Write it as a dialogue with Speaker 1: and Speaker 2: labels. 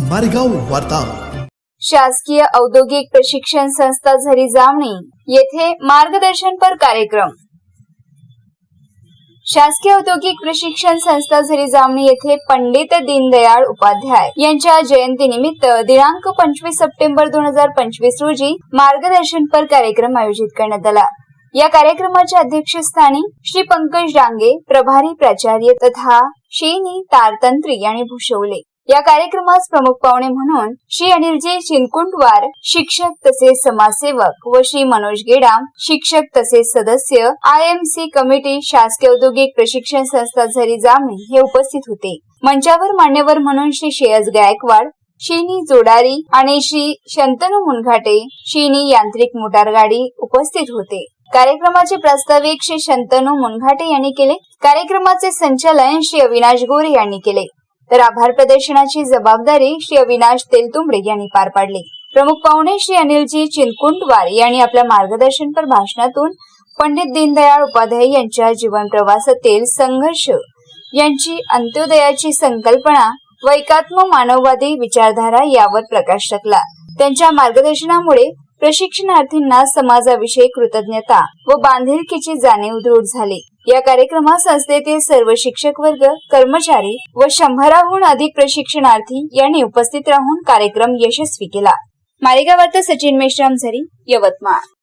Speaker 1: मारेगाव वार्ता.
Speaker 2: शासकीय औद्योगिक प्रशिक्षण संस्था झरी जामणी येथे मार्गदर्शनपर कार्यक्रम. शासकीय औद्योगिक प्रशिक्षण संस्था झरी जामणी येथे पंडित दीनदयाळ उपाध्याय यांच्या जयंतीनिमित्त दिनांक पंचवीस सप्टेंबर दोन हजार पंचवीस रोजी मार्गदर्शनपर कार्यक्रम आयोजित करण्यात आला. या कार्यक्रमाच्या अध्यक्षस्थानी श्री पंकज डांगे प्रभारी प्राचार्य तथा शेनी तारतंत्री आणि भूषवले. या कार्यक्रमास प्रमुख पाहुणे म्हणून श्री अनिलजी चिनकुंटवार शिक्षक तसेच समाजसेवक व श्री मनोज गेडाम शिक्षक तसेच सदस्य आय एम सी कमिटी शासकीय औद्योगिक प्रशिक्षण संस्था झरी जामणी हे उपस्थित होते. मंचावर मान्यवर म्हणून श्री श्रेयस गायकवाड शिनी जोडारी आणि श्री शंतनू मुनघाटे शिनी यांत्रिक मोटार गाडी उपस्थित होते. कार्यक्रमाचे प्रास्ताविक श्री शंतनू मुनघाटे यांनी केले. कार्यक्रमाचे संचालन श्री अविनाश गोरे यांनी केले. तर आभार प्रदर्शनाची जबाबदारी श्री अविनाश तेलतुंबडे यांनी पार पाडली. प्रमुख पाहुणे श्री अनिलजी चिनकुंडवार यांनी आपल्या मार्गदर्शनपर भाषणातून पंडित दीनदयाळ उपाध्याय यांच्या जीवन प्रवासातील संघर्ष यांची अंत्योदयाची संकल्पना व एकात्म मानववादी विचारधारा यावर प्रकाश टाकला. त्यांच्या मार्गदर्शनामुळे प्रशिक्षणार्थींना समाजाविषयी कृतज्ञता व बांधिलकीची जाणीव दृढ झाली. या कार्यक्रमात संस्थेतील सर्व शिक्षक वर्ग कर्मचारी व शंभराहून अधिक प्रशिक्षणार्थी यांनी उपस्थित राहून कार्यक्रम यशस्वी केला. मालेगावात सचिन मेश्राम झरी यवतमाळ.